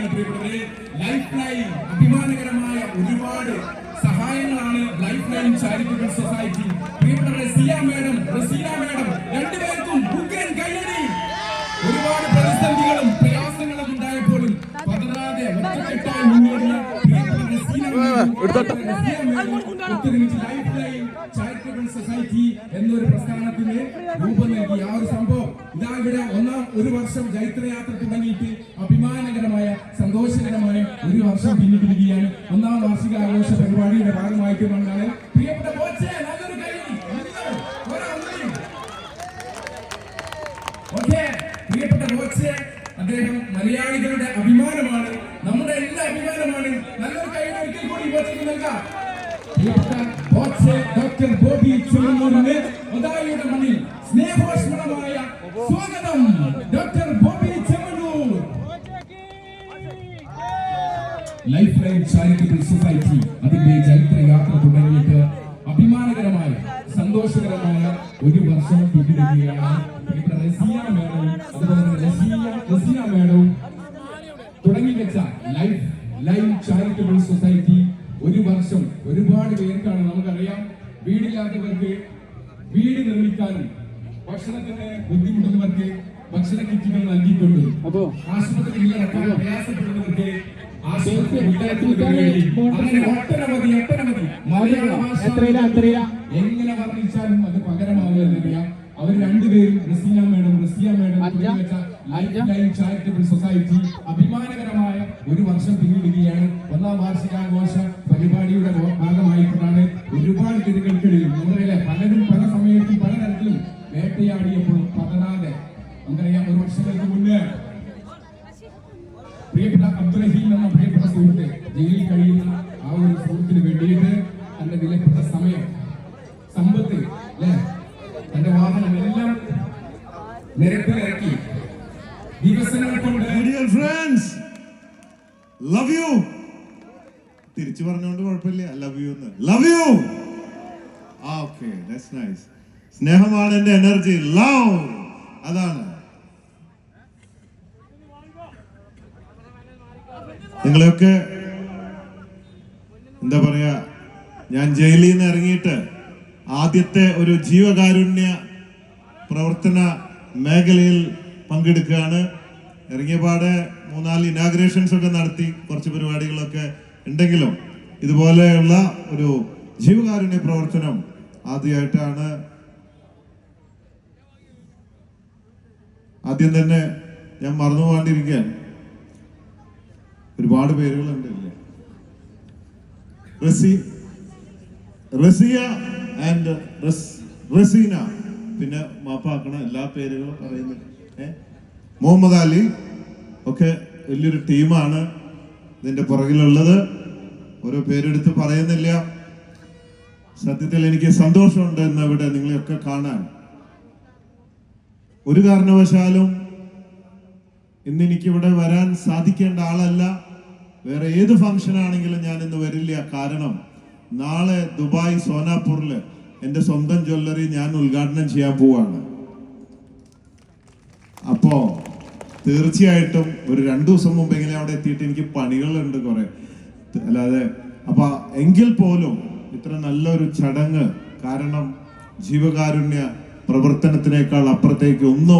പിന്നിടുകയാണ് പ്രിയപ്പെട്ടത് life line അഭിമാനകരമായ ഒരുപാട് സഹായങ്ങളാണ് ലൈഫ് ലൈൻ ചാരിറ്റബിൾ സൊസൈറ്റി പ്രിയപ്പെട്ട സിയ മേഡം റസീന മേഡം രണ്ടുപേർക്കും ഉഗ്രൻ കൈയടി. ഒരുപാട് പ്രതിസന്ധികളും പ്രയാസങ്ങളും ഉണ്ടായപ്പോഴും പതറാതെ ഒറ്റക്കെട്ടായി മുന്നേറിയ ഒത്തൊരുമിച്ച് ലൈഫ് ലൈൻ ചാരിറ്റബിൾ സൊസൈറ്റി എന്നൊരു പ്രസ്ഥാനത്തിന് രൂപം നൽകി. ആ ഒരു സംഭവം ഇതാ ഇവിടെ ഒന്നാം ഒരു വർഷം ജൈത്രയാത്ര തുടങ്ങിയിട്ട് അഭിമാനകരമായ സന്തോഷകരമായ ഒരു വർഷം പിന്നിട്ടിരിക്കുകയാണ്. ഒന്നാം വാർഷിക ആഘോഷ പരിപാടിയുടെ ഭാഗമായിട്ടുകൊണ്ടാണ് പ്രിയപ്പെട്ട പ്രിയപ്പെട്ട അദ്ദേഹം മലയാളികളുടെ അഭിമാനമാണ്. നമ്മുടെ എല്ലാ അഭിമാനമാണ്. നല്ലൊരു കൈ കൂടി നൽകാം. ഡോക്ടർ ബോബി ചുമന്നൂരിന് ഒതായിയുടെ മണ്ണിൽ സ്നേഹോഷ്മളമായ സ്വാഗതം. Doctor life line charitable society അതിന്റെ ചരിത്ര യാത്ര തുടങ്ങിയിട്ട് അഭിമാനകരമായ സന്തോഷകരമായ ഒരു വർഷം പിന്നിടുകയാണ്. റസിയ മേഡവും അതുപോലെ തന്നെ റസിയ റസിയ മേഡവും തുടങ്ങി വെച്ച ലൈഫ് ലൈൻ ചാരിറ്റബിൾ സൊസൈറ്റി ഒരു വർഷം ഒരുപാട് പേർക്കാണ് നമുക്കറിയാം. വീടില്ലാത്തവർക്ക് വീട് നിർമ്മിക്കാനും ഭക്ഷണത്തിന് ബുദ്ധിമുട്ടുന്നവർക്ക് ഭക്ഷണ കിറ്റുകൾ നൽകിയിട്ടുണ്ട്. നടക്കാൻ പ്രയാസപ്പെടുന്നവർക്ക് ഒട്ടനവധി ഒട്ടനവധി എങ്ങനെ വർണിച്ചാലും അത് പകരമാവുകയെന്നില്ല അവർ രണ്ടുപേരും Razia madam Razia madam? Life line charitable society അഭിമാനകരമായ ഒരു വർഷം പിന്നിടുകയാണ് ഒന്നാം വാർഷികാഘോഷ പരിപാടിയുടെ ഭാഗമായിട്ടാണ് ഒരുപാട് ഗതികൾക്കിടയിൽ നമുക്കറിയില്ലേ പലരും പല സമയത്തും പലതരത്തിലും വേട്ടയാടിയപ്പോഴും പതറാതെ. നമുക്കറിയാം ഒരു വർഷങ്ങൾക്ക് മുന്നേ പ്രിയപ്പെട്ട അബ്ദുറഹീം എന്ന പ്രിയപ്പെട്ട സുഹൃത്ത് ജയിലിൽ കഴിയുന്ന ആ ഒരു സുഹൃത്തിന് വേണ്ടിയിട്ട് തന്റെ വിലപ്പെട്ട സമയം സമ്പത്ത് അല്ലെ? തന്റെ വാഹനം എല്ലാം നിരപ്പിലിറക്കി. ദിവസങ്ങൾ കൊണ്ട് ഫ്രണ്ട്സ് ലവ് യു തിരിച്ചു പറഞ്ഞുകൊണ്ട് കുഴപ്പമില്ല. Love you love you okay that's nice സ്നേഹമാണ് എന്റെ എനർജി ലവ് അതാണ്. നിങ്ങളെയൊക്കെ എന്താ പറയാ ഞാൻ ജയിലിൽ നിന്ന് ഇറങ്ങിയിട്ട് ആദ്യത്തെ ഒരു ജീവകാരുണ്യ പ്രവർത്തന മേഖലയിൽ പങ്കെടുക്കുകയാണ്. ഇറങ്ങിയ പാടെ മൂന്നാൽ ഇനാഗ്രേഷൻസ് ഒക്കെ നടത്തി കുറച്ച് പരിപാടികളൊക്കെ ഉണ്ടെങ്കിലും ഇതുപോലെയുള്ള ഒരു ജീവകാരുണ്യ പ്രവർത്തനം ആദ്യമായിട്ടാണ് ആദ്യം തന്നെ ഞാൻ മറന്നു പോകാണ്ടിരിക്കാൻ ഒരുപാട് പേരുകളുണ്ട് അല്ലേ റസി റസിയ ആൻഡ് റസീന. പിന്നെ മാപ്പാക്കണ എല്ലാ പേരുകളും പറയുന്നു? മുഹമ്മദ് അലി ഒക്കെ വലിയൊരു ടീമാണ് ഇതിന്റെ പുറകിലുള്ളത്. ഓരോ പേരെടുത്ത് പറയുന്നില്ല. സത്യത്തിൽ എനിക്ക് സന്തോഷമുണ്ട് എന്ന് ഇവിടെ നിങ്ങളെയൊക്കെ കാണാൻ. ഒരു കാരണവശാലും ഇന്ന് എനിക്കിവിടെ വരാൻ സാധിക്കേണ്ട ആളല്ല. വേറെ ഏത് ഫംഗ്ഷൻ ആണെങ്കിലും ഞാൻ ഇന്ന് വരില്ല. കാരണം നാളെ ദുബായ് സോനാപൂറിൽ എന്റെ സ്വന്തം ജ്വല്ലറി ഞാൻ ഉദ്ഘാടനം ചെയ്യാൻ പോവാണ്. അപ്പോ തീർച്ചയായിട്ടും ഒരു രണ്ടു ദിവസം മുമ്പെങ്കിലും അവിടെ എത്തിയിട്ട് എനിക്ക് പണികളുണ്ട് കുറെ. അല്ലാതെ അപ്പൊ എങ്കിൽ പോലും ഇത്ര നല്ലൊരു ചടങ്ങ് കാരണം ജീവകാരുണ്യ പ്രവർത്തനത്തിനേക്കാൾ അപ്പുറത്തേക്ക് ഒന്നും